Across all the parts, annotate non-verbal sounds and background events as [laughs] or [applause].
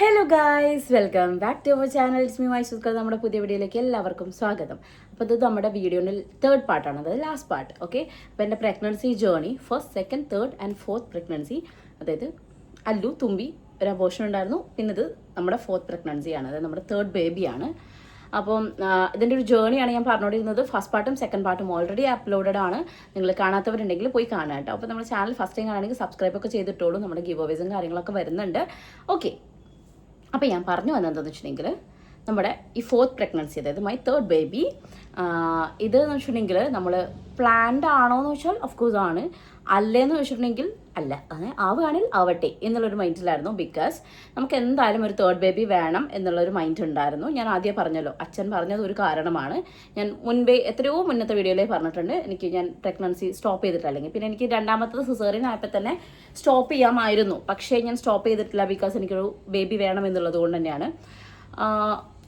Hello guys welcome back to our channel it's me നമ്മുടെ പുതിയ വീഡിയോയിലേക്ക് എല്ലാവർക്കും സ്വാഗതം. അപ്പോൾ ഇത് നമ്മുടെ വീഡിയോയിൽ തേർഡ് പാർട്ടാണ് അതായത് ലാസ്റ്റ് പാർട്ട് ഓക്കെ അപ്പോൾ എന്റെ pregnancy journey first second third and fourth pregnancy അതായത് അല്ലു തുമ്പി ഒരു അബോഷൻ ഉണ്ടായിരുന്നു. പിന്നെ ഇത് നമ്മുടെ ഫോർത്ത് പ്രഗ്നൻസി ആണ്. അതായത് നമ്മുടെ തേർഡ് ബേബിയാണ് അപ്പം ഇതിന്റെ ഒരു ജേണിയാണ് ഞാൻ പറഞ്ഞുകൊണ്ടിരുന്നത്. ഫസ്റ്റ് പാർട്ടും സെക്കൻഡ് പാർട്ടും ഓൾറെഡി അപ്ലോഡഡ് ആണ്. നിങ്ങൾ കാണാത്തവരുണ്ടെങ്കിൽ പോയി കാണാം കേട്ടോ. അപ്പോൾ നമ്മുടെ ചാനൽ ഫസ്റ്റ് ടൈം കാണുകയാണെങ്കിൽ സബ്സ്ക്രൈബ് ഒക്കെ ചെയ്തിട്ടുള്ളൂ നമ്മുടെ ഗീവോവേസും കാര്യങ്ങളൊക്കെ വരുന്നുണ്ട്. ഓക്കെ അപ്പോൾ ഞാൻ പറഞ്ഞു വന്നതെന്ന് വെച്ചിട്ടുണ്ടെങ്കിൽ നമ്മുടെ ഈ ഫോർത്ത് പ്രഗ്നൻസി അതായത് മൈ തേർഡ് ബേബി ഇത് എന്ന് വെച്ചിട്ടുണ്ടെങ്കിൽ നമ്മൾ പ്ലാൻഡ് ആണോ എന്ന് വെച്ചാൽ ഓഫ് കോഴ്സ് ആണ്. അല്ലേന്ന് വെച്ചിട്ടുണ്ടെങ്കിൽ അല്ല അങ്ങനെ ആവുകയാണെങ്കിൽ ആവട്ടെ എന്നുള്ളൊരു മൈൻഡിലായിരുന്നു. ബിക്കോസ് നമുക്ക് എന്തായാലും ഒരു തേർഡ് ബേബി വേണം എന്നുള്ളൊരു മൈൻഡ് ഉണ്ടായിരുന്നു. ഞാൻ ആദ്യം പറഞ്ഞല്ലോ അച്ഛൻ പറഞ്ഞത് ഒരു കാരണമാണ്. ഞാൻ മുൻപേ എത്രയോ മുന്നത്തെ വീഡിയോയിലേ പറഞ്ഞിട്ടുണ്ട്. എനിക്ക് ഞാൻ പ്രഗ്നൻസി സ്റ്റോപ്പ് ചെയ്തിട്ടില്ലെങ്കിൽ പിന്നെ എനിക്ക് രണ്ടാമത്തത് സിസേറിയൻ ആയപ്പോൾ തന്നെ സ്റ്റോപ്പ് ചെയ്യാമായിരുന്നു. പക്ഷേ ഞാൻ സ്റ്റോപ്പ് ചെയ്തിട്ടില്ല ബിക്കോസ് എനിക്കൊരു ബേബി വേണം എന്നുള്ളത് കൊണ്ട് തന്നെയാണ്.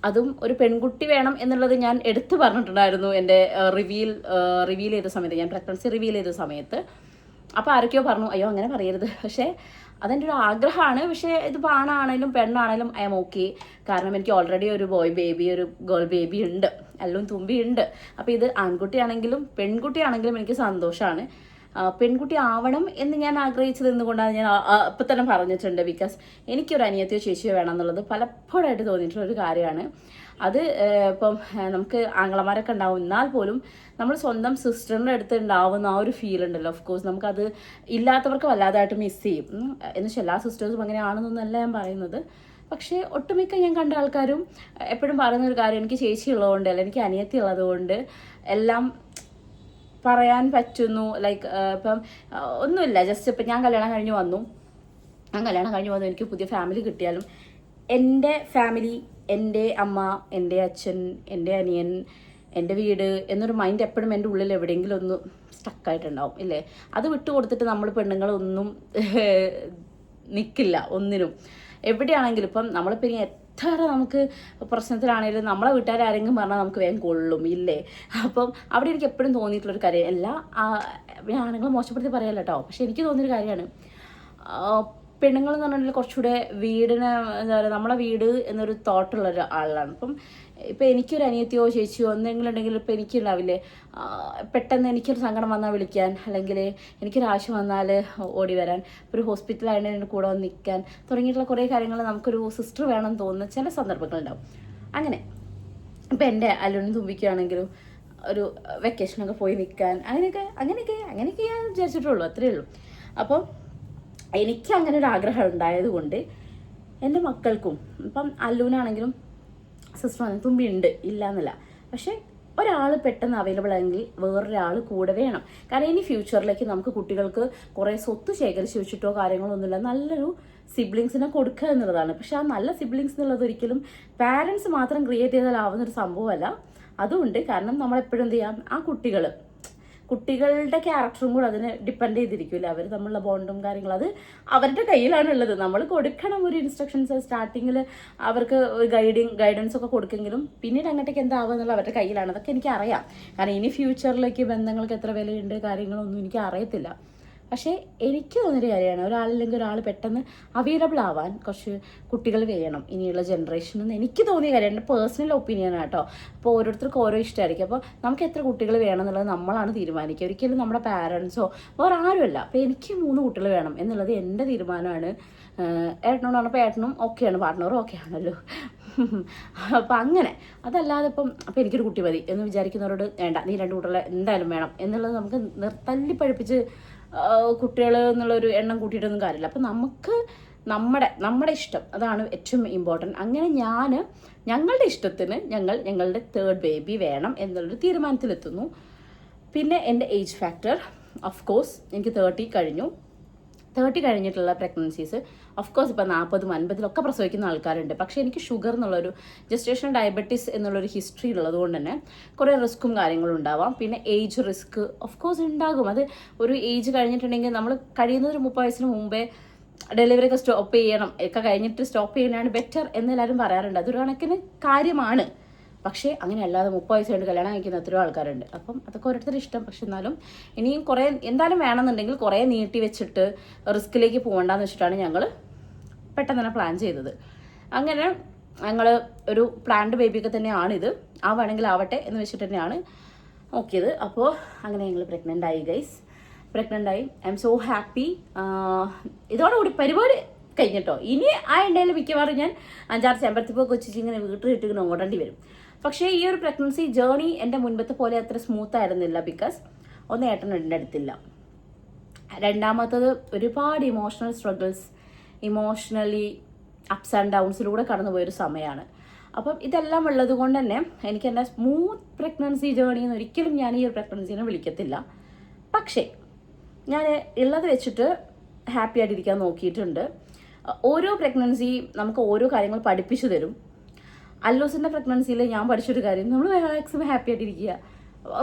അതും ഒരു പെൺകുട്ടി വേണം എന്നുള്ളത് ഞാൻ എടുത്തു പറഞ്ഞിട്ടുണ്ടായിരുന്നു എന്റെ റിവീൽ റിവീൽ ചെയ്ത സമയത്ത്. ഞാൻ പ്രഗ്നൻസി റിവീൽ ചെയ്ത സമയത്ത്. അപ്പോൾ ആരൊക്കെയോ പറഞ്ഞു അയ്യോ അങ്ങനെ പറയരുത്. [laughs] പക്ഷേ അതെന്റെ ഒരു ആഗ്രഹമാണ്. പക്ഷേ ഇതിപ്പോൾ ആണാണേലും പെണ്ണാണേലും ഐ എം ഓക്കെ. കാരണം എനിക്ക് ഓൾറെഡി ഒരു ബോയ് ബേബി ഒരു ഗേൾ ബേബി ഉണ്ട്. എല്ലാം തുമ്പി ഉണ്ട് അപ്പോൾ ഇത് ആൺകുട്ടിയാണെങ്കിലും പെൺകുട്ടിയാണെങ്കിലും എനിക്ക് സന്തോഷമാണ് പെൺകുട്ടി ആവണം എന്ന് ഞാൻ ആഗ്രഹിച്ചത് എന്തുകൊണ്ടാണ് ഞാൻ ഇപ്പം തന്നെ പറഞ്ഞിട്ടുണ്ട് ബിക്കോസ് എനിക്കൊരു അനിയത്തിയോ ചേച്ചിയോ വേണം എന്നുള്ളത് പലപ്പോഴായിട്ട് തോന്നിയിട്ടുള്ള ഒരു കാര്യമാണ്. അത് ഇപ്പം നമുക്ക് ആങ്ങളമാരൊക്കെ ഉണ്ടാവും എന്നാൽ പോലും നമ്മൾ സ്വന്തം സിസ്റ്ററിന്റെ അടുത്ത് ഉണ്ടാവുന്ന ആ ഒരു ഫീൽ ഉണ്ടല്ലോ. ഓഫ് കോഴ്സ് നമുക്കത് ഇല്ലാത്തവർക്ക് വല്ലാതായിട്ട് മിസ് ചെയ്യും. എന്ന് എന്നുവെച്ചാൽ എല്ലാ സിസ്റ്റേഴ്സും അങ്ങനെയാണെന്നൊന്നല്ല ഞാൻ പറയുന്നത്. പക്ഷേ ഒട്ടുമിക്ക ഞാൻ കണ്ട ആൾക്കാരും എപ്പോഴും പറയുന്ന ഒരു കാര്യം എനിക്ക് ചേച്ചി ഉള്ളതുകൊണ്ട് അല്ല എനിക്ക് അനിയത്തി ഉള്ളതുകൊണ്ട് എല്ലാം പറയാൻ പറ്റുന്നു. ലൈക്ക് ഇപ്പം ഒന്നുമില്ല. ജസ്റ്റ് ഇപ്പം ഞാൻ കല്യാണം കഴിഞ്ഞ് വന്നു. ഞാൻ കല്യാണം കഴിഞ്ഞ് വന്നു. എനിക്ക് പുതിയ ഫാമിലി കിട്ടിയാലും എന്റെ ഫാമിലി എന്റെ അമ്മ എന്റെ അച്ഛൻ എന്റെ അനിയൻ എന്റെ വീട് എന്നൊരു മൈൻഡ് എപ്പോഴും എന്റെ ഉള്ളിൽ എവിടെയെങ്കിലും ഒന്ന് സ്റ്റക്കായിട്ടുണ്ടാവും ഇല്ലേ? അത് വിട്ടു കൊടുത്തിട്ട് നമ്മൾ പെണ്ണുങ്ങളൊന്നും നിൽക്കില്ല ഒന്നിനും. എവിടെയാണെങ്കിലും ഇപ്പം നമ്മളിപ്പോൾ ഇനി എത്ര നമുക്ക് പ്രശ്നത്തിലാണെങ്കിലും നമ്മളെ വീട്ടുകാർ ആരെങ്കിലും പറഞ്ഞാൽ നമുക്ക് വേഗം കൊള്ളും ഇല്ലേ? അപ്പം അവിടെ എനിക്ക് എപ്പോഴും തോന്നിയിട്ടുള്ളൊരു കാര്യം എല്ലാ ആണുങ്ങൾ മോശപ്പെടുത്തി പറയല്ല കേട്ടോ പക്ഷെ എനിക്ക് തോന്നിയൊരു കാര്യമാണ്. പെണ്ണുങ്ങൾ എന്ന് പറഞ്ഞാൽ കുറച്ചുകൂടെ വീടിനെ എന്താ പറയുക നമ്മളെ വീട് എന്നൊരു തോട്ടുള്ള ഒരു ആളാണ്. അപ്പം ഇപ്പം എനിക്കൊരു അനിയത്തിയോ ചേച്ചിയോ എന്തെങ്കിലും ഉണ്ടെങ്കിൽ ഇപ്പം എനിക്കുണ്ടാവില്ലേ? പെട്ടെന്ന് എനിക്കൊരു സങ്കടം വന്നാൽ വിളിക്കാൻ അല്ലെങ്കിൽ എനിക്കൊരു ആവശ്യം വന്നാൽ ഓടി വരാൻ ഒരു ഹോസ്പിറ്റലായിട്ട് എന്റെ കൂടെ വന്ന് നിൽക്കാൻ തുടങ്ങിയിട്ടുള്ള കുറേ കാര്യങ്ങൾ നമുക്കൊരു സിസ്റ്റർ വേണം തോന്നുന്ന ചില സന്ദർഭങ്ങളുണ്ടാവും. അങ്ങനെ ഇപ്പം എന്റെ അല്ലുണ്ണി തുമ്പിക്കുകയാണെങ്കിലും ഒരു വെക്കേഷനൊക്കെ പോയി നിൽക്കാൻ അങ്ങനെയൊക്കെ അങ്ങനെയൊക്കെ അങ്ങനെയൊക്കെ ഞാൻ വിചാരിച്ചിട്ടുള്ളൂ അത്രയേ ഉള്ളൂ. അപ്പം എനിക്ക് അങ്ങനെ ഒരു ആഗ്രഹം ഉണ്ടായതുകൊണ്ട് എന്റെ മക്കൾക്കും ഇപ്പം അല്ലൂനാണെങ്കിലും സിസ്റ്റർ വന്ന് തുമ്പി ഉണ്ട് ഇല്ല എന്നല്ല പക്ഷേ ഒരാൾ പെട്ടെന്ന് അവൈലബിൾ ആണെങ്കിൽ വേറൊരാൾ കൂടെ വേണം. കാരണം ഇനി ഫ്യൂച്ചറിലേക്ക് നമുക്ക് കുട്ടികൾക്ക് കുറേ സ്വത്ത് ശേഖരിച്ച് വെച്ചിട്ടോ കാര്യങ്ങളോ ഒന്നുമില്ല നല്ലൊരു സിബ്ലിങ്സിനെ കൊടുക്കുക എന്നുള്ളതാണ്. പക്ഷെ ആ നല്ല സിബ്ലിങ്സ് എന്നുള്ളത് ഒരിക്കലും പാരൻസ് മാത്രം ക്രിയേറ്റ് ചെയ്താലാവുന്ന ഒരു സംഭവമല്ല. അതുകൊണ്ട് കാരണം നമ്മളെപ്പോഴും എന്ത് ചെയ്യാം? ആ കുട്ടികൾ കുട്ടികളുടെ ക്യാരക്ടറും കൂടെ അതിന് ഡിപ്പെൻഡ് ചെയ്തിരിക്കില്ല? അവർ തമ്മിലുള്ള ബോണ്ടും കാര്യങ്ങളും. അത് അവരുടെ കയ്യിലാണ് ഉള്ളത് നമ്മൾ കൊടുക്കണം ഒരു ഇൻസ്ട്രക്ഷൻസ് സ്റ്റാർട്ടിങ്ങിൽ അവർക്ക് ഗൈഡിങ് ഗൈഡൻസ് ഒക്കെ കൊടുക്കെങ്കിലും പിന്നീട് അങ്ങോട്ടേക്ക് എന്താവുക എന്നുള്ളത് അവരുടെ കയ്യിലാണ്. അതൊക്കെ എനിക്ക് അറിയാം കാരണം ഇനി ഫ്യൂച്ചറിലേക്ക് ബന്ധങ്ങൾക്ക് എത്ര വിലയുണ്ട് കാര്യങ്ങളൊന്നും എനിക്ക് അറിയത്തില്ല പക്ഷേ എനിക്ക് തോന്നിയൊരു കാര്യമാണ്. ഒരാളില്ലെങ്കിൽ ഒരാൾ പെട്ടെന്ന് അവൈലബിൾ ആവാൻ കുറച്ച് കുട്ടികൾ വേണം. ഇനിയുള്ള ജനറേഷൻ എന്ന് എനിക്ക് തോന്നിയ കാര്യമാണ് എന്റെ പേഴ്സണൽ ഒപ്പീനിയൻ കേട്ടോ. അപ്പോൾ ഓരോരുത്തർക്കും ഓരോ ഇഷ്ടമായിരിക്കും. അപ്പോൾ നമുക്ക് എത്ര കുട്ടികൾ വേണം എന്നുള്ളത് നമ്മളാണ് തീരുമാനിക്കുക. ഒരിക്കലും നമ്മുടെ പാരൻസോ വേറെ ആരുമല്ല. അപ്പോൾ എനിക്ക് മൂന്ന് കുട്ടികൾ വേണം എന്നുള്ളത് എന്റെ തീരുമാനമാണ്. ഏട്ടനോട് പറഞ്ഞപ്പോൾ ഏട്ടനും ഓക്കെയാണ് പാർട്ട്ണറും ഓക്കെ ആണല്ലോ. അപ്പം അങ്ങനെ. അതല്ലാതെ ഇപ്പം അപ്പം എനിക്കൊരു കുട്ടി മതി എന്ന് വിചാരിക്കുന്നവരോട് വേണ്ട. നീ രണ്ട് കുട്ടികളെ എന്തായാലും വേണം എന്നുള്ളത് നമുക്ക് നിർ തല്ലി പഠിപ്പിച്ച് കുട്ടികൾ എന്നുള്ളൊരു എണ്ണം കൂട്ടിയിട്ടൊന്നും കാര്യമില്ല. അപ്പം നമുക്ക് നമ്മുടെ നമ്മുടെ ഇഷ്ടം അതാണ് ഏറ്റവും ഇമ്പോർട്ടന്റ് അങ്ങനെ ഞാൻ ഞങ്ങളുടെ ഇഷ്ടത്തിന് ഞങ്ങൾ ഞങ്ങളുടെ തേർഡ് ബേബി വേണം എന്നുള്ളൊരു തീരുമാനത്തിലെത്തുന്നു. പിന്നെ എന്റെ ഏജ് ഫാക്ടർ ഓഫ് കോഴ്സ് എനിക്ക് തേർട്ടി കഴിഞ്ഞു. തേർട്ടി കഴിഞ്ഞിട്ടുള്ള പ്രഗ്നൻസീസ് കോഴ്സ് ഇപ്പോൾ നാൽപ്പതും ഒക്കെ പ്രസവിക്കുന്ന ആൾക്കാരുണ്ട്. പക്ഷേ എനിക്ക് ഷുഗർ എന്നുള്ളൊരു ജസ്റ്റേഷൻ ഡയബറ്റീസ് എന്നുള്ളൊരു ഹിസ്റ്ററി ഉള്ളത് കൊണ്ട് തന്നെ കുറേ റിസ്ക്കും കാര്യങ്ങളും ഉണ്ടാവാം. പിന്നെ ഏജ് റിസ്ക് ഓഫ് കോഴ്സ് ഉണ്ടാകും. അത് ഒരു ഏജ് കഴിഞ്ഞിട്ടുണ്ടെങ്കിൽ നമ്മൾ കഴിയുന്നത് ഒരു മുപ്പത് വയസ്സിന് മുമ്പേ ഡെലിവറി ഒക്കെ സ്റ്റോപ്പ് ചെയ്യണം. ഒക്കെ കഴിഞ്ഞിട്ട് സ്റ്റോപ്പ് ചെയ്യുന്നതാണ് ബെറ്റർ എന്നെല്ലാവരും പറയാറുണ്ട്. അതൊരു കണക്കിന് കാര്യമാണ്. പക്ഷേ അങ്ങനെ അല്ലാതെ മുപ്പത് വയസ്സ് കൊണ്ട് കല്യാണം കഴിക്കുന്ന എത്രയോ ആൾക്കാരുണ്ട്. അപ്പം അതൊക്കെ ഓരോരുത്തരുടെ ഇഷ്ടം. പക്ഷെ എന്നാലും ഇനിയും കുറേ എന്തായാലും വേണമെന്നുണ്ടെങ്കിൽ കുറേ നീട്ടി വെച്ചിട്ട് റിസ്ക്കിലേക്ക് പോകണ്ടെന്ന് വെച്ചിട്ടാണ് ഞങ്ങൾ പെട്ടെന്ന് തന്നെ പ്ലാൻ ചെയ്തത്. അങ്ങനെ ഞങ്ങൾ ഒരു പ്ലാന്റ് ബേബിയൊക്കെ തന്നെയാണിത് ആവുകയാണെങ്കിൽ ആവട്ടെ എന്ന് വെച്ചിട്ട് തന്നെയാണ് നോക്കിയത്. അപ്പോൾ അങ്ങനെ ഞങ്ങൾ പ്രഗ്നന്റ് ആയി ഗൈസ് പ്രഗ്നന്റ് ആയി. ഐ എം സോ ഹാപ്പി ഇതോടുകൂടി പരിപാടി കഴിഞ്ഞിട്ടോ? ഇനി ആ എണ്ണയിൽ മിക്കവാറും ഞാൻ അഞ്ചാറ് ചെമ്പരത്തിപ്പോ കൊച്ചിച്ച് ഇങ്ങനെ വീട്ടിൽ ഇട്ടിങ്ങനെ ഓടേണ്ടി വരും. പക്ഷേ ഈ ഒരു പ്രഗ്നൻസി ജേർണി എന്റെ മുൻപത്തെ പോലെ അത്ര സ്മൂത്ത് ആയിരുന്നില്ല ബിക്കോസ് ഒന്ന് ഏട്ടൻ എന്റെ അടുത്തില്ല. രണ്ടാമത്തത് ഒരുപാട് emotional struggles emotionally ups and ഡൗൺസിലൂടെ കടന്നുപോയൊരു സമയമാണ് അപ്പം ഇതെല്ലാം ഉള്ളത് കൊണ്ട് തന്നെ എനിക്ക് എന്റെ സ്മൂത്ത് പ്രഗ്നൻസി ജേർണി എന്ന് ഒരിക്കലും ഞാൻ ഈ ഒരു പ്രഗ്നൻസിനെ വിളിക്കത്തില്ല. പക്ഷേ ഞാൻ ഉള്ളത് വെച്ചിട്ട് ഹാപ്പി ആയിട്ടിരിക്കാൻ നോക്കിയിട്ടുണ്ട്. ഓരോ പ്രഗ്നൻസി നമുക്ക് ഓരോ കാര്യങ്ങൾ പഠിപ്പിച്ചു തരും. അല്ലൂസിന്റെ പ്രഗ്നൻസിയിൽ ഞാൻ പഠിച്ചൊരു കാര്യം നമ്മൾ മാക്സിമം ഹാപ്പി ആയിട്ടിരിക്കുക.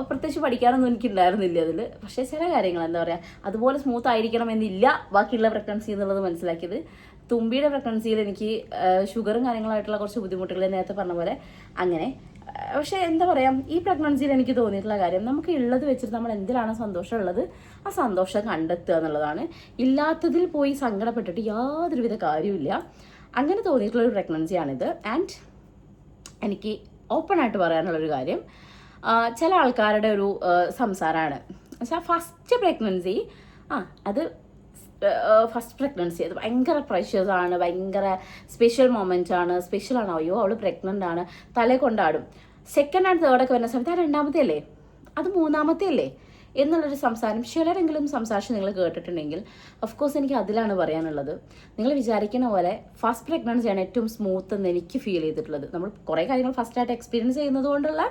പ്രത്യേകിച്ച് പഠിക്കാനൊന്നും എനിക്ക് ഉണ്ടായിരുന്നില്ല അതിൽ പക്ഷേ ചില കാര്യങ്ങൾ എന്താ പറയുക അതുപോലെ സ്മൂത്ത് ആയിരിക്കണം എന്നില്ല ബാക്കിയുള്ള പ്രഗ്നൻസി എന്നുള്ളത് മനസ്സിലാക്കിയത്. തുമ്പിയുടെ പ്രഗ്നൻസിയിൽ എനിക്ക് ഷുഗറും കാര്യങ്ങളായിട്ടുള്ള കുറച്ച് ബുദ്ധിമുട്ടുകൾ നേരത്തെ പറഞ്ഞ പോലെ അങ്ങനെ. പക്ഷേ എന്താ പറയുക ഈ പ്രഗ്നൻസിയിൽ എനിക്ക് തോന്നിയിട്ടുള്ള കാര്യം നമുക്ക് ഉള്ളത് വെച്ചിട്ട് നമ്മൾ എന്തിലാണ് സന്തോഷമുള്ളത്? ആ സന്തോഷം കണ്ടെത്തുക എന്നുള്ളതാണ്. ഇല്ലാത്തതിൽ പോയി സങ്കടപ്പെട്ടിട്ട് യാതൊരുവിധ കാര്യമില്ല അങ്ങനെ തോന്നിയിട്ടുള്ള ഒരു പ്രഗ്നൻസിയാണിത് ആൻഡ് എനിക്ക് ഓപ്പൺ ആയിട്ട് പറയാനുള്ളൊരു കാര്യം. ചില ആൾക്കാരുടെ ഒരു സംസാരമാണ് വെച്ചാൽ ഫസ്റ്റ് പ്രഗ്നൻസി ആ അത് ഫസ്റ്റ് പ്രഗ്നൻസി അത് ഭയങ്കര ആണ് ഭയങ്കര സ്പെഷ്യൽ മൊമെന്റ് ആണ് സ്പെഷ്യൽ ആണ്. അയ്യോ അവൾ പ്രഗ്നന്റ് ആണ് തലേ കൊണ്ടാടും. സെക്കൻഡ് ആൻഡ് തേർഡ് ഒക്കെ വരുന്ന സമയത്ത് ആ രണ്ടാമത്തെ അല്ലേ? അത് മൂന്നാമത്തെ അല്ലേ? എന്നുള്ളൊരു സംസാരം ചിലരെങ്കിലും സംസാരിച്ച് നിങ്ങൾ കേട്ടിട്ടുണ്ടെങ്കിൽ കോഴ്സ് എനിക്ക് അതിലാണ് പറയാനുള്ളത്. നിങ്ങൾ വിചാരിക്കുന്ന പോലെ ഫസ്റ്റ് പ്രഗ്നൻസിയാണ് ഏറ്റവും സ്മൂത്ത് എന്ന് എനിക്ക് ഫീൽ ചെയ്തിട്ടുള്ളത്. നമ്മൾ കുറേ കാര്യങ്ങൾ ഫസ്റ്റായിട്ട് എക്സ്പീരിയൻസ് ചെയ്യുന്നത് കൊണ്ടുള്ള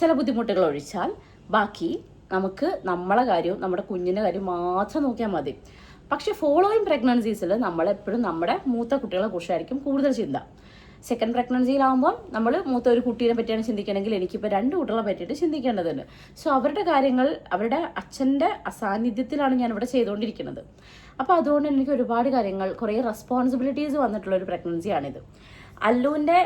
ചില ബുദ്ധിമുട്ടുകൾ ഒഴിച്ചാൽ ബാക്കി നമുക്ക് നമ്മളെ കാര്യവും നമ്മുടെ കുഞ്ഞിന്റെ കാര്യം മാത്രം നോക്കിയാൽ മതി. പക്ഷേ ഫോളോയിങ് പ്രഗ്നൻസീസിൽ നമ്മളെപ്പോഴും നമ്മുടെ മൂത്ത കുട്ടികളെ കുറിച്ചായിരിക്കും കൂടുതൽ ചിന്ത. സെക്കൻഡ് പ്രഗ്നൻസിയിലാവുമ്പോൾ നമ്മൾ മൂത്ത ഒരു കുട്ടീനെ പറ്റിയാണ് ചിന്തിക്കണമെങ്കിൽ എനിക്കിപ്പോൾ രണ്ട് കുട്ടികളെ പറ്റിയിട്ട് ചിന്തിക്കേണ്ടതുണ്ട്. സോ അവരുടെ കാര്യങ്ങൾ അവരുടെ അച്ഛന്റെ അസാന്നിധ്യത്തിലാണ് ഞാൻ ഇവിടെ ചെയ്തുകൊണ്ടിരിക്കുന്നത്. അപ്പോൾ അതുകൊണ്ട് എനിക്ക് ഒരുപാട് കാര്യങ്ങൾ കുറേ റെസ്പോൺസിബിലിറ്റീസ് വന്നിട്ടുള്ള ഒരു പ്രഗ്നൻസിയാണിത് അല്ലുവിന്റെ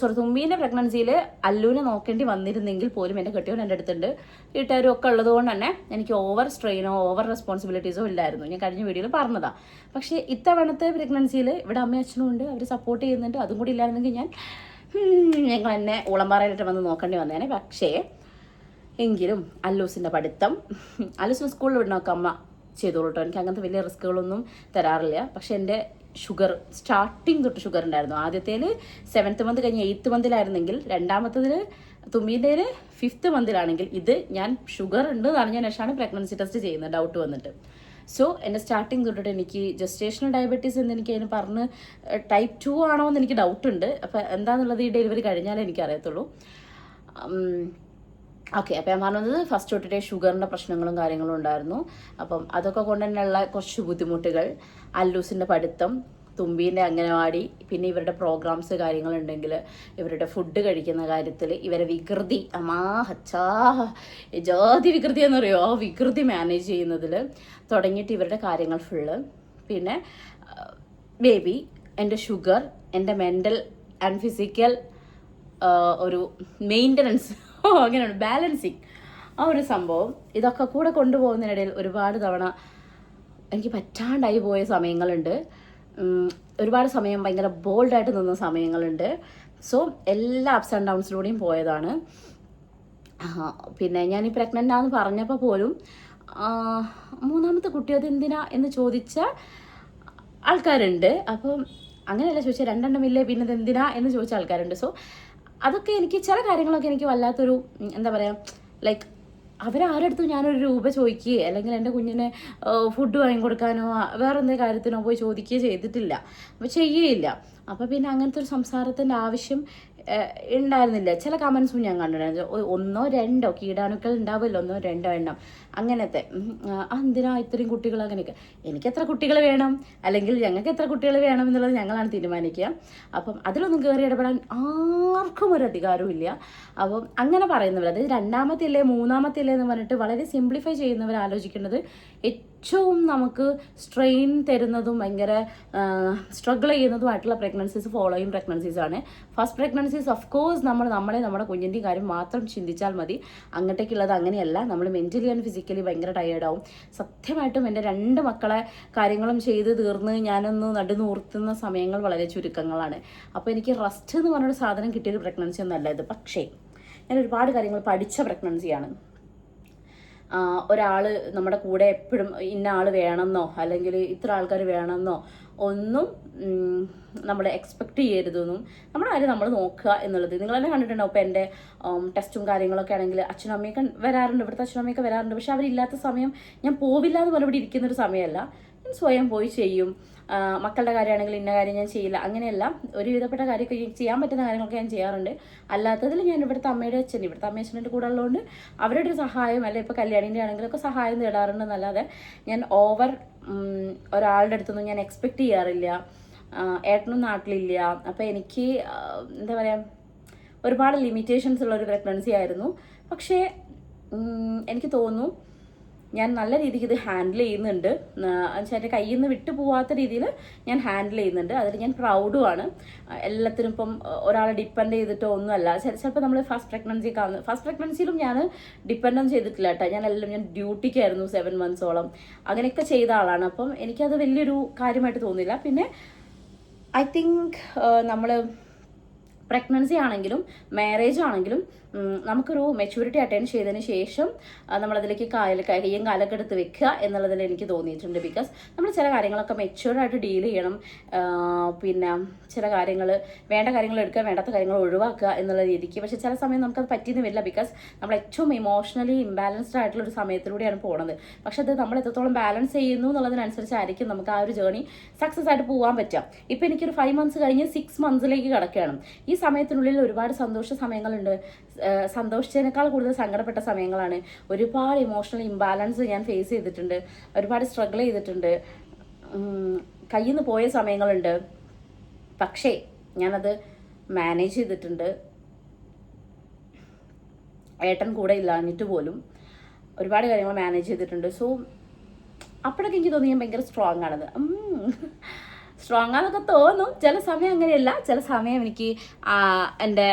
സോറി തുമ്പീന്റെ പ്രഗ്നൻസിയിൽ അല്ലുവിനെ നോക്കേണ്ടി വന്നിരുന്നെങ്കിൽ പോലും എന്റെ കെട്ടിയവൻ എന്റെ അടുത്തുണ്ട്. വീട്ടുകാരും ഒക്കെ ഉള്ളത് കൊണ്ട് തന്നെ എനിക്ക് ഓവർ സ്ട്രെയിനോ ഓവർ റെസ്പോൺസിബിലിറ്റീസോ ഇല്ലായിരുന്നു. ഞാൻ കഴിഞ്ഞ വീഡിയോയിൽ പറഞ്ഞതാ. പക്ഷേ ഇത്തവണത്തെ പ്രഗ്നൻസിയിൽ ഇവിടെ അമ്മയും അച്ഛനും ഉണ്ട്. അവർ സപ്പോർട്ട് ചെയ്യുന്നുണ്ട്. അതും കൂടി ഇല്ലായിരുന്നെങ്കിൽ ഞാൻ ഞങ്ങൾ എന്നെ ഉളമ്പാറയിലിട്ട് വന്ന് നോക്കേണ്ടി വന്നേനെ. പക്ഷേ എങ്കിലും അല്ലൂസിന്റെ പഠിത്തം അല്ലൂസിന് സ്കൂളിൽ വിടണമൊക്കെ അമ്മ ചെയ്തോളൂ കേട്ടോ എനിക്ക് അങ്ങനത്തെ വലിയ റിസ്കുകളൊന്നും തരാറില്ല. പക്ഷെ എന്റെ ഷുഗർ സ്റ്റാർട്ടിങ് തൊട്ട് ഷുഗർ ഉണ്ടായിരുന്നു. ആദ്യത്തേൽ സെവൻത്ത് മന്ത് കഴിഞ്ഞ് എയ്ത്ത് മന്തിലായിരുന്നെങ്കിൽ രണ്ടാമത്തതിൽ തുമ്മീന്റെയിൽ ഫിഫ്ത്ത് മന്തിലാണെങ്കിൽ ഇത് ഞാൻ ഷുഗർ ഉണ്ട് എന്ന് അറിഞ്ഞ ശേഷമാണ് പ്രഗ്നൻസി ടെസ്റ്റ് ചെയ്യുന്നത്. ഡൗട്ട് വന്നിട്ട്. സോ എന്റെ സ്റ്റാർട്ടിങ് തൊട്ടിട്ട് എനിക്ക് ജസ്റ്റേഷണൽ ഡയബറ്റീസ് എന്ന് എനിക്ക് അതിന് പറഞ്ഞ് ടൈപ്പ് ടു ആണോ എന്ന് എനിക്ക് ഡൗട്ടുണ്ട് അപ്പം എന്താണെന്നുള്ളത് ഈ ഡെലിവറി കഴിഞ്ഞാലേ എനിക്ക് അറിയത്തുള്ളൂ ഓക്കെ അപ്പം ഞാൻ പറഞ്ഞത് ഫസ്റ്റ് തൊട്ടിട്ടേ ഷുഗറിന്റെ പ്രശ്നങ്ങളും കാര്യങ്ങളും ഉണ്ടായിരുന്നു. അപ്പം അതൊക്കെ കൊണ്ട് തന്നെയുള്ള കുറച്ച് ബുദ്ധിമുട്ടുകൾ. അല്ലൂസിന്റെ പഠിത്തം തുമ്പീന്റെ അംഗനവാടി പിന്നെ ഇവരുടെ പ്രോഗ്രാംസ് കാര്യങ്ങളുണ്ടെങ്കിൽ ഇവരുടെ ഫുഡ് കഴിക്കുന്ന കാര്യത്തിൽ ഇവരെ വികൃതി അമാ ഹച്ചാ ജാതി വികൃതി എന്ന് പറയുമോ ആ വികൃതി മാനേജ് ചെയ്യുന്നതിൽ തുടങ്ങിയിട്ട് ഇവരുടെ കാര്യങ്ങൾ ഫുള്ള് പിന്നെ ബേബി എന്റെ ഷുഗർ എന്റെ മെന്റൽ ആൻഡ് ഫിസിക്കൽ ഒരു മെയിന്റനൻസ് അങ്ങനെയാണ്. ബാലൻസിങ്. ആ ഒരു സംഭവം ഇതൊക്കെ കൂടെ കൊണ്ടുപോകുന്നതിനിടയിൽ ഒരുപാട് തവണ എനിക്ക് പറ്റാണ്ടായി പോയ സമയങ്ങളുണ്ട്. ഒരുപാട് സമയം ഭയങ്കര ബോൾഡായിട്ട് നിന്ന സമയങ്ങളുണ്ട്. സോ എല്ലാ അപ്സ് ആൻഡ് ഡൗൺസിലൂടെയും പോയതാണ്. പിന്നെ ഞാൻ ഈ പ്രഗ്നന്റ് ആണെന്ന് പറഞ്ഞപ്പോൾ പോലും മൂന്നാമത്തെ കുട്ടി അത് എന്തിനാ എന്ന് ചോദിച്ച ആൾക്കാരുണ്ട്. അപ്പം അങ്ങനെയല്ല ചോദിച്ചാൽ രണ്ടെണ്ണം ഇല്ലേ പിന്നെ എന്തിനാ എന്ന് ചോദിച്ച ആൾക്കാരുണ്ട്. സോ അതൊക്കെ എനിക്ക് ചില കാര്യങ്ങളൊക്കെ എനിക്ക് വല്ലാത്തൊരു എന്താ പറയുക ലൈക്ക് അവരാരടുത്തും ഞാനൊരു രൂപ ചോദിക്കുകയോ അല്ലെങ്കിൽ എന്റെ കുഞ്ഞിനെ ഫുഡ് വാങ്ങി കൊടുക്കാനോ വേറെ കാര്യത്തിനോ പോയി ചോദിക്കുകയോ ചെയ്തിട്ടില്ല. അപ്പോൾ ചെയ്യുകയില്ല അപ്പോൾ പിന്നെ അങ്ങനത്തെ ഒരു സംസാരത്തിന്റെ ആവശ്യം ഉണ്ടായിരുന്നില്ല. ചില കമൻസും ഞാൻ കണ്ടിട്ടുണ്ടായിരുന്നു ഒന്നോ രണ്ടോ കീടാണുക്കൾ ഉണ്ടാവില്ല ഒന്നോ രണ്ടോ എണ്ണം. അങ്ങനത്തെ. എന്തിനാ ഇത്രയും കുട്ടികൾ അങ്ങനെയൊക്കെ? എനിക്ക് എത്ര കുട്ടികൾ വേണം? അല്ലെങ്കിൽ ഞങ്ങൾക്ക് എത്ര കുട്ടികൾ വേണം എന്നുള്ളത് ഞങ്ങളാണ് തീരുമാനിക്കുക. അപ്പം അതിലൊന്നും കയറി ഇടപെടാൻ ആർക്കും ഒരു അധികാരവും ഇല്ല. അപ്പം അങ്ങനെ പറയുന്നവർ അതായത് രണ്ടാമത്തെ ഇല്ലേ മൂന്നാമത്തെ ഇല്ലേ എന്ന് പറഞ്ഞിട്ട് വളരെ സിംപ്ലിഫൈ ചെയ്യുന്നവർ ആലോചിക്കേണ്ടത് ഏറ്റവും നമുക്ക് സ്ട്രെയിൻ തരുന്നതും ഭയങ്കര സ്ട്രഗിൾ ചെയ്യുന്നതുമായിട്ടുള്ള പ്രഗ്നൻസീസ് ഫോളോയിങ് പ്രഗ്നൻസീസ് ആണ്. ഫസ്റ്റ് പ്രഗ്നൻസീസ് ഓഫ് കോഴ്സ് നമ്മൾ നമ്മളെ നമ്മുടെ കുഞ്ഞിന്റെ കാര്യം മാത്രം ചിന്തിച്ചാൽ മതി. അങ്ങോട്ടേക്കുള്ളത് അങ്ങനെയല്ല. നമ്മൾ മെന്റലി ആൻഡ് ഫിസിക്കലി ഭയങ്കര ടയേർഡാവും സത്യമായിട്ടും എന്റെ രണ്ട് മക്കളെ കാര്യങ്ങളും ചെയ്ത് തീർന്ന് ഞാനൊന്ന് നടുനൂർത്തുന്ന സമയങ്ങൾ വളരെ ചുരുക്കങ്ങളാണ്. അപ്പോൾ എനിക്ക് റെസ്റ്റ് എന്ന് പറഞ്ഞൊരു സാധനം കിട്ടിയൊരു പ്രഗ്നൻസി ഒന്നല്ല ഇത്. പക്ഷേ ഞാൻ ഒരുപാട് കാര്യങ്ങൾ പഠിച്ച പ്രഗ്നൻസിയാണ് ഒരാൾ നമ്മുടെ കൂടെ എപ്പോഴും ഇന്ന ആൾ വേണമെന്നോ അല്ലെങ്കിൽ ഇത്ര ആൾക്കാർ വേണമെന്നോ ഒന്നും നമ്മൾ എക്സ്പെക്റ്റ് ചെയ്യരുതെന്നും നമ്മുടെ കാര്യം നമ്മൾ നോക്കുക എന്നുള്ളത്. നിങ്ങൾ തന്നെ കണ്ടിട്ടുണ്ടാവും ഇപ്പോൾ എന്റെ ടെസ്റ്റും കാര്യങ്ങളൊക്കെ ആണെങ്കിൽ അച്ഛനും അമ്മയൊക്കെ വരാറുണ്ട്. ഇവിടുത്തെ അച്ഛനും അമ്മയൊക്കെ വരാറുണ്ട്. പക്ഷെ അവരില്ലാത്ത സമയം ഞാൻ പോവില്ല എന്ന് പറഞ്ഞ് ഇവിടെ ഇരിക്കുന്നൊരു സമയമല്ല. ഞാൻ സ്വയം പോയി ചെയ്യും. മക്കളുടെ കാര്യമാണെങ്കിൽ ഇന്ന കാര്യം ഞാൻ ചെയ്യില്ല. അങ്ങനെയല്ല ഒരുവിധപ്പെട്ട കാര്യമൊക്കെ ചെയ്യാൻ പറ്റുന്ന കാര്യങ്ങളൊക്കെ ഞാൻ ചെയ്യാറുണ്ട്. അല്ലാത്തതിൽ ഞാൻ ഇവിടുത്തെ അമ്മയുടെ അച്ഛൻ ഇവിടുത്തെ അമ്മ അച്ഛന്റെ കൂടെ ഉള്ളതുകൊണ്ട് അവരുടെ ഒരു സഹായം അല്ലെ ഇപ്പോൾ കല്യാണിന്റെ ആണെങ്കിലൊക്കെ സഹായം തേടാറുണ്ട് എന്നല്ലാതെ ഞാൻ ഓവർ ഒരാളുടെ അടുത്തൊന്നും ഞാൻ എക്സ്പെക്റ്റ് ചെയ്യാറില്ല. ഏട്ടനും നാട്ടിലില്ല. അപ്പോൾ എനിക്ക് എന്താ പറയുക ഒരുപാട് ലിമിറ്റേഷൻസ് ഉള്ള ഒരു പ്രഗ്നൻസി ആയിരുന്നു. പക്ഷേ എനിക്ക് തോന്നുന്നു ഞാൻ നല്ല രീതിക്ക് ഇത് ഹാൻഡിൽ ചെയ്യുന്നുണ്ട്. എന്നുവെച്ചാൽ എന്റെ കയ്യിൽ നിന്ന് വിട്ടു പോവാത്ത രീതിയിൽ ഞാൻ ഹാൻഡിൽ ചെയ്യുന്നുണ്ട്. അതിൽ ഞാൻ പ്രൗഡുമാണ് എല്ലാത്തിനും ഇപ്പം ഒരാളെ ഡിപ്പെൻഡ് ചെയ്തിട്ടോ ഒന്നുമല്ല. ചിലപ്പോൾ നമ്മൾ ഫസ്റ്റ് പ്രഗ്നൻസി കാണുന്നത് ഫസ്റ്റ് പ്രഗ്നൻസിയിലും ഞാൻ ഡിപ്പെൻഡൻസ് ചെയ്തിട്ടില്ല കേട്ടോ. ഞാൻ എല്ലാം ഞാൻ ഡ്യൂട്ടിക്കായിരുന്നു സെവൻ മന്ത്സോളം അങ്ങനെയൊക്കെ ചെയ്ത ആളാണ്. അപ്പം എനിക്കത് വലിയൊരു കാര്യമായിട്ട് തോന്നില്ല പിന്നെ ഐ തിങ്ക് നമ്മൾ പ്രഗ്നൻസി ആണെങ്കിലും മാരേജ് ആണെങ്കിലും നമുക്കൊരു മെച്യൂരിറ്റി അറ്റൈൻ ചെയ്തതിന് ശേഷം നമ്മളതിലേക്ക് കായൽ കയ്യും കാലക്കെടുത്ത് വെക്കുക എന്നുള്ളതിൽ എനിക്ക് തോന്നിയിട്ടുണ്ട് ബിക്കോസ് നമ്മൾ ചില കാര്യങ്ങളൊക്കെ മെച്യൂർഡായിട്ട് ഡീൽ ചെയ്യണം. പിന്നെ ചില കാര്യങ്ങൾ വേണ്ട കാര്യങ്ങൾ എടുക്കുക വേണ്ടാത്ത കാര്യങ്ങൾ ഒഴിവാക്കുക എന്നുള്ള രീതിക്ക്. പക്ഷെ ചില സമയം നമുക്കത് പറ്റിയെന്ന് വരില്ല ബിക്കോസ് നമ്മൾ ഏറ്റവും ഇമോഷണലി ഇംബാലൻസ്ഡ് ആയിട്ടുള്ള ഒരു സമയത്തിലൂടെയാണ് പോകുന്നത് പക്ഷെ അത് നമ്മൾ എത്രത്തോളം ബാലൻസ് ചെയ്യുന്നു എന്നുള്ളതിനനുസരിച്ചായിരിക്കും നമുക്ക് ആ ഒരു ജേർണി സക്സസ് ആയിട്ട് പോകാൻ പറ്റുക. ഇപ്പം എനിക്കൊരു ഫൈവ് മന്ത്സ് കഴിഞ്ഞ് സിക്സ് മന്ത്സിലേക്ക് കിടക്കുകയാണ്. ഈ സമയത്തിനുള്ളിൽ ഒരുപാട് സന്തോഷ സമയങ്ങളുണ്ട്. സന്തോഷിച്ചതിനേക്കാൾ കൂടുതൽ സങ്കടപ്പെട്ട സമയങ്ങളാണ്. ഒരുപാട് ഇമോഷണൽ ഇംബാലൻസ് ഞാൻ ഫേസ് ചെയ്തിട്ടുണ്ട്. ഒരുപാട് സ്ട്രഗിൾ ചെയ്തിട്ടുണ്ട്. കയ്യിൽ നിന്ന് പോയ സമയങ്ങളുണ്ട്. പക്ഷേ ഞാനത് മാനേജ് ചെയ്തിട്ടുണ്ട്. ഏട്ടൻ കൂടെ ഇല്ലാഞ്ഞിട്ട് പോലും ഒരുപാട് കാര്യങ്ങൾ മാനേജ് ചെയ്തിട്ടുണ്ട്. സോ അപ്പോഴൊക്കെ എനിക്ക് തോന്നി ഞാൻ ഭയങ്കര സ്ട്രോങ് ആണത് സ്ട്രോങ് ആണെന്നൊക്കെ തോന്നും. ചില സമയം അങ്ങനെയല്ല. ചില സമയം എനിക്ക് എന്റെ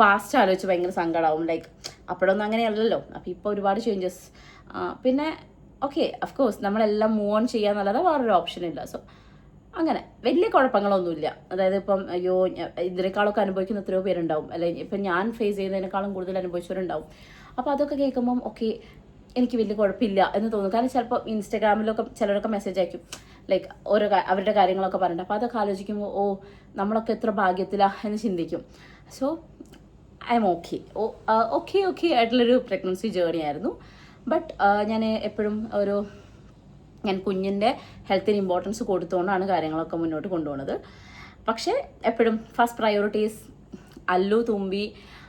പാസ്റ്റ് ആലോചിച്ച് ഭയങ്കര സങ്കടമാവും ലൈക്ക് അപ്പോഴൊന്നും അങ്ങനെയല്ലല്ലോ. അപ്പോൾ ഇപ്പോൾ ഒരുപാട് ചേഞ്ചസ് പിന്നെ ഓക്കെ അഫ്കോഴ്സ് നമ്മളെല്ലാം മൂവ് ഓൺ ചെയ്യാന്നല്ലാതെ വേറൊരു ഓപ്ഷൻ ഇല്ല. സോ അങ്ങനെ വലിയ കുഴപ്പങ്ങളൊന്നുമില്ല. അതായത് ഇപ്പം അയ്യോ ഇതിനേക്കാളൊക്കെ അനുഭവിക്കുന്ന എത്രയോ പേരുണ്ടാവും. അല്ലെങ്കിൽ ഇപ്പം ഞാൻ ഫേസ് ചെയ്യുന്നതിനേക്കാളും കൂടുതൽ അനുഭവിച്ചവരുണ്ടാവും. അപ്പോൾ അതൊക്കെ കേൾക്കുമ്പം ഓക്കെ എനിക്ക് വലിയ കുഴപ്പമില്ല എന്ന് തോന്നും. കാരണം ചിലപ്പോൾ ഇൻസ്റ്റാഗ്രാമിലൊക്കെ ചിലരൊക്കെ മെസ്സേജ് അയക്കും. ലൈക്ക് ഓരോ അവരുടെ കാര്യങ്ങളൊക്കെ പറഞ്ഞിട്ട്. അപ്പോൾ അതൊക്കെ ആലോചിക്കുമ്പോൾ ഓ നമ്മളൊക്കെ എത്ര ഭാഗ്യത്തിലാണ് എന്ന് ചിന്തിക്കും. So I'm okay. Okay okay ആയിട്ടുള്ളൊരു പ്രഗ്നൻസി ജേർണി ആയിരുന്നു. ബട്ട് ഞാൻ എപ്പോഴും ഒരു ഞാൻ കുഞ്ഞിന്റെ ഹെൽത്തിന് ഇമ്പോർട്ടൻസ് കൊടുത്തുകൊണ്ടാണ് കാര്യങ്ങളൊക്കെ മുന്നോട്ട് കൊണ്ടുപോകുന്നത് പക്ഷേ എപ്പോഴും ഫസ്റ്റ് പ്രയോറിറ്റീസ് അല്ലു തുമ്പി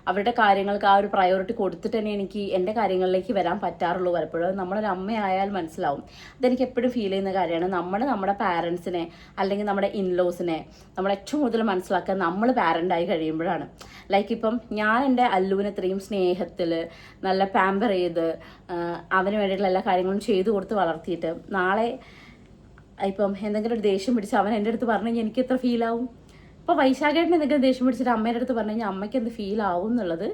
അവരുടെ കാര്യങ്ങൾക്ക് ആ ഒരു പ്രയോറിറ്റി കൊടുത്തിട്ട് തന്നെ എനിക്ക് എന്റെ കാര്യങ്ങളിലേക്ക് വരാൻ പറ്റാറുള്ളൂ പലപ്പോഴും. നമ്മളൊരു അമ്മയായാൽ മനസ്സിലാവും. അതെനിക്ക് എപ്പോഴും ഫീൽ ചെയ്യുന്ന കാര്യമാണ്. നമ്മൾ നമ്മുടെ പാരൻസിനെ അല്ലെങ്കിൽ നമ്മുടെ ഇൻലോസിനെ നമ്മൾ ഏറ്റവും കൂടുതൽ മനസ്സിലാക്കുക നമ്മൾ പാരന്റായി കഴിയുമ്പോഴാണ്. ലൈക്ക് ഇപ്പം ഞാൻ എന്റെ അല്ലുവിനെ ഇത്രയും സ്നേഹത്തിൽ നല്ല പാമ്പർ ചെയ്ത് അവന് വേണ്ടിയിട്ടുള്ള എല്ലാ കാര്യങ്ങളും ചെയ്തു കൊടുത്ത് വളർത്തിയിട്ട് നാളെ ഇപ്പം എന്തെങ്കിലും ഒരു ദേഷ്യം പിടിച്ച് അവൻ എന്റെ അടുത്ത് പറഞ്ഞു എനിക്ക് എത്ര ഫീൽ ആവും ഇപ്പോൾ വൈശാഖേട്ടൻ എന്തെങ്കിലും ദേഷ്യം പിടിച്ചിട്ട് അമ്മേന്റെ അടുത്ത് പറഞ്ഞു കഴിഞ്ഞാൽ അമ്മയ്ക്ക് എന്ത് ഫീൽ ആവും എന്നുള്ളത്